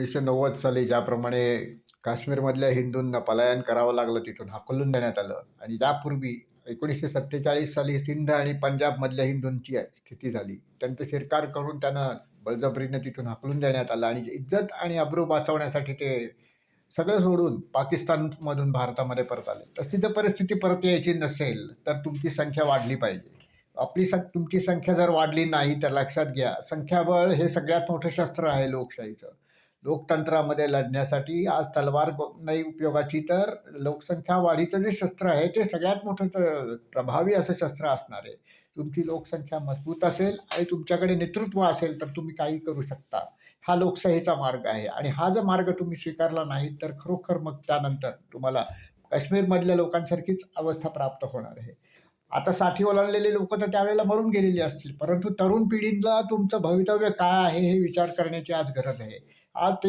एकोणीसशे नव्वद साली ज्याप्रमाणे काश्मीरमधल्या हिंदूंना पलायन करावं लागलं तिथून हाकलून देण्यात आलं. आणि त्यापूर्वी एकोणीसशे सत्तेचाळीस साली सिंध आणि पंजाबमधल्या हिंदूंची स्थिती झाली. त्यांचं शिरकार करून त्यांना बळजबरीनं तिथून हाकलून देण्यात आलं. आणि इज्जत आणि अब्रू वाचवण्यासाठी ते सगळं सोडून पाकिस्तानमधून भारतामध्ये परत आले. तशी जर परिस्थिती परत यायची नसेल तर तुमची संख्या वाढली पाहिजे. आपली सं तुमची संख्या जर वाढली नाही तर लक्षात घ्या संख्याबळ हे सगळ्यात मोठं शस्त्र आहे लोकशाहीचं. लोकतंत्रामध्ये लढण्यासाठी आज तलवार नाही उपयोगाची तर लोकसंख्या वाढीचं जे शस्त्र आहे ते सगळ्यात मोठं प्रभावी असं शस्त्र असणार आहे. तुमची लोकसंख्या मजबूत असेल आणि तुमच्याकडे नेतृत्व असेल तर तुम्ही काही करू शकता. हा लोकशाहीचा मार्ग आहे आणि हा जर मार्ग तुम्ही स्वीकारला नाही तर खरोखर मग त्यानंतर तुम्हाला काश्मीरमधल्या लोकांसारखीच अवस्था प्राप्त होणार आहे. आता साठी ओलांडलेले लोक तर त्यावेळेला मरून गेलेले असतील. परंतु तरुण पिढीला तुमचं भवितव्य काय आहे हे विचार करण्याची आज गरज आहे. आज ते